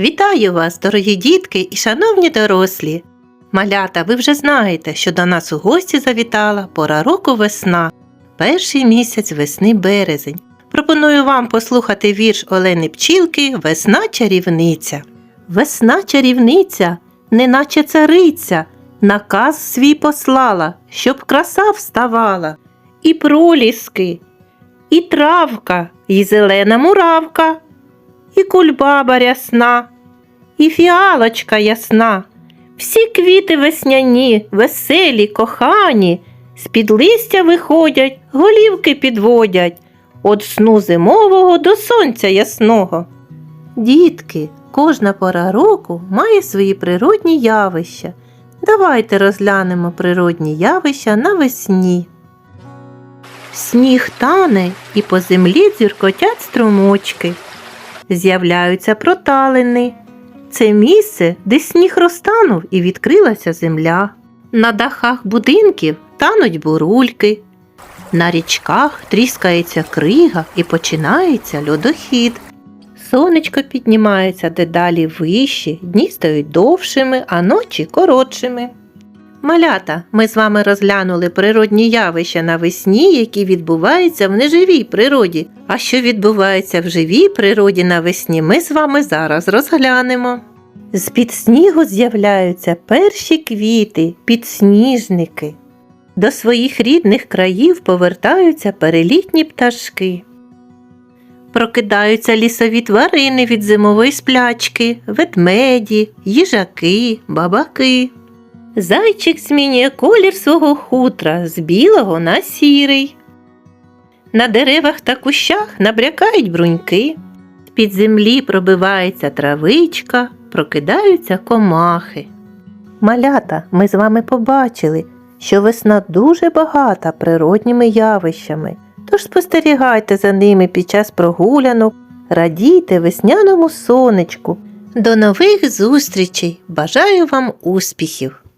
Вітаю вас, дорогі дітки і шановні дорослі! Малята, ви вже знаєте, що до нас у гості завітала пора року весна, перший місяць весни березень. Пропоную вам послухати вірш Олени Пчілки Весна чарівниця. Весна чарівниця, неначе цариця, наказ свій послала, щоб краса вставала, і проліски, і травка, і зелена муравка, і кульбаба рясна, і фіалочка ясна. Всі квіти весняні, веселі, кохані, з-під листя виходять, голівки підводять, От сну зимового до сонця ясного. Дітки, кожна пора року має свої природні явища. Давайте розглянемо природні явища навесні. Сніг тане і по землі дзюркотять струмочки. З'являються проталини. Це місце, де сніг розтанув і відкрилася земля. На дахах будинків тануть бурульки. На річках тріскається крига і починається льодохід. Сонечко піднімається дедалі вище, дні стають довшими, а ночі коротшими. Малята, ми з вами розглянули природні явища навесні, які відбуваються в неживій природі. А що відбувається в живій природі навесні, ми з вами зараз розглянемо. З-під снігу з'являються перші квіти, підсніжники. До своїх рідних країв повертаються перелітні пташки. Прокидаються лісові тварини від зимової сплячки, ведмеді, їжаки, бабаки. Зайчик змінює колір свого хутра з білого на сірий. На деревах та кущах набрякають бруньки. З-під землі пробивається травичка, прокидаються комахи. Малята, ми з вами побачили, що весна дуже багата природніми явищами. Тож спостерігайте за ними під час прогулянок, радійте весняному сонечку. До нових зустрічей! Бажаю вам успіхів!